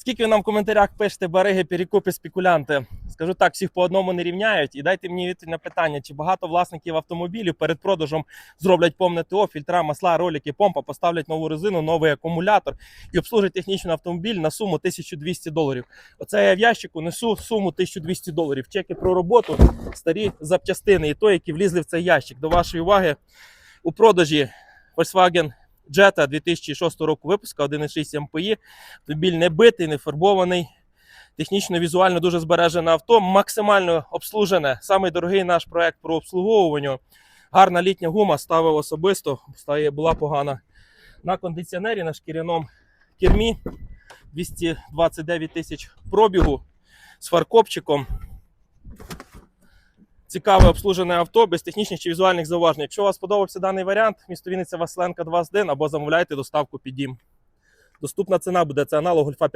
Скільки ви нам в коментарях пишете бариги, перекупи, спекулянти? Скажу так, всіх по одному не рівняють. І дайте мені відповідь на питання, чи багато власників автомобілів перед продажем зроблять повне ТО, фільтра, масла, ролики, помпа, поставлять нову резину, новий акумулятор і обслужать технічний автомобіль на суму 1200 доларів. Оце я в ящику несу суму 1200 доларів. Чеки про роботу, старі запчастини і то, які влізли в цей ящик. До вашої уваги у продажі Volkswagen Jetta 2006 року випуска 1,6 MPI. Автомобіль не битий, не фарбований. Технічно, візуально дуже збережене авто, максимально обслужене. Самий дорогий наш проект про обслуговування. Гарна літня гума ставив особисто, була погана. На кондиціонері на шкіряному кермі 229 тисяч пробігу з фаркопчиком. Цікаве обслужене авто без технічних чи візуальних зауважень. Якщо вам сподобався даний варіант, місто Вінниця Василенка 21 або замовляйте доставку під дім. Доступна ціна буде це аналог Гольфа 5.